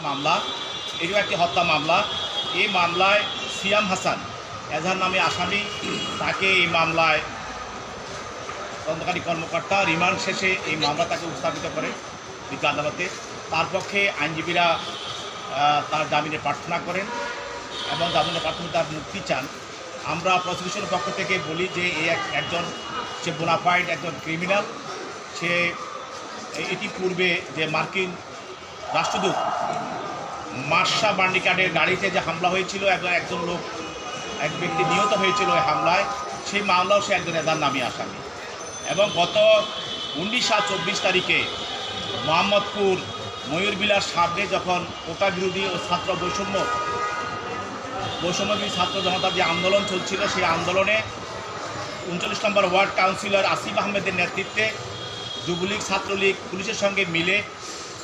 মামলা এটিও একটি হত্যা মামলা। এই মামলায় সিয়াম হাসান, এজাহার নামে আসামি, তাকে এই মামলায় তদন্তকারী কর্মকর্তা রিমান্ড শেষে এই মামলা তাকে উত্থাপিত করে বিজ্ঞ আদালতে। তার পক্ষে আইনজীবীরা তার জামিনে প্রার্থনা করেন এবং জামিনে প্রার্থনা তার মুক্তি চান। আমরা প্রসিকিউশনের পক্ষ থেকে বলি যে এই এক- একজন, সে বোনাফাইড একজন ক্রিমিনাল সে এটি পূর্বে যে মার্কিন রাষ্ট্রদূত মার্শা বার্নিকার্ডের গাড়িতে যে হামলা হয়েছিল এবং একজন লোক, এক ব্যক্তি নিহত হয়েছিল ওই হামলায়। সেই মামলাও সে একজন এদার নামে আসামি। এবং গত উনিশ সাত চব্বিশ তারিখে মোহাম্মদপুর ময়ূরবিলার সামনে যখন কোটা বিরোধী ও ছাত্র বৈষম্য, বৈষম্যবিরোধী ছাত্র জনতার যে আন্দোলন চলছিল, সেই আন্দোলনে উনচল্লিশ নম্বর ওয়ার্ড কাউন্সিলর আসিফ আহমেদের নেতৃত্বে যুবলীগ, ছাত্রলীগ পুলিশের সঙ্গে মিলে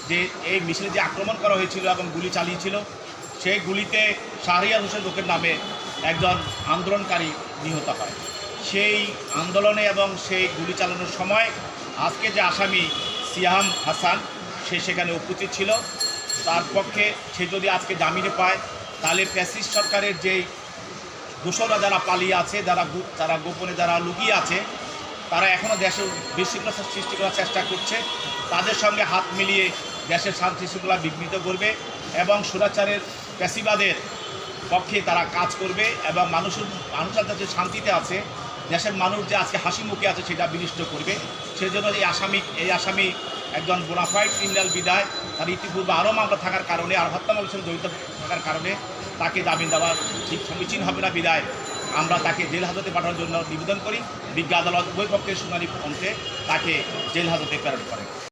যে এই মিছিলে যে আক্রমণ করা হয়েছিল এবং গুলি চালিয়েছিল, সেই গুলিতে শাহরিয়ার হোসেন লোকের নামে একজন আন্দোলনকারী নিহত হয়। সেই আন্দোলনে এবং সেই গুলি চালানোর সময় আজকে যে আসামি সিয়াম হাসান, সে সেখানে উপস্থিত ছিল। তার পক্ষে সে যদি আজকে জামিনে পায়, তাহলে প্যাসিস সরকারের যেই দোষরা যারা পালিয়ে আছে, যারা যারা গোপনে যারা লুকিয়ে আছে, তারা এখনও দেশে বিশৃঙ্খলা সৃষ্টি করার চেষ্টা করছে। তাদের সঙ্গে হাত মিলিয়ে দেশের শান্তি শৃঙ্খলা বিঘ্নিত করবে এবং সুরাচারের প্যাসিবাদের পক্ষে তারা কাজ করবে এবং মানুষের মানুষের যে শান্তিতে আছে, দেশের মানুষ যে আজকে হাসি মুখে আছে সেটা বিনিষ্ট করবে। সেজন্য এই আসামি এই আসামি একজন বোনাফাইড ক্রিমিনাল বিদায়, তার ইতিপূর্বে আরও মামলা থাকার কারণে আর হত্যা মামলার জড়িত থাকার কারণে তাকে জামিন দেওয়া ঠিক সমীচীন হবে না বিদায়। আমরা তাকে জেল হাজতে পাঠানোর জন্য নিবেদন করি। বিজ্ঞ আদালত উভয় পক্ষের শুনানি অন্তে তাকে জেল হাজতে প্রেরণ করে।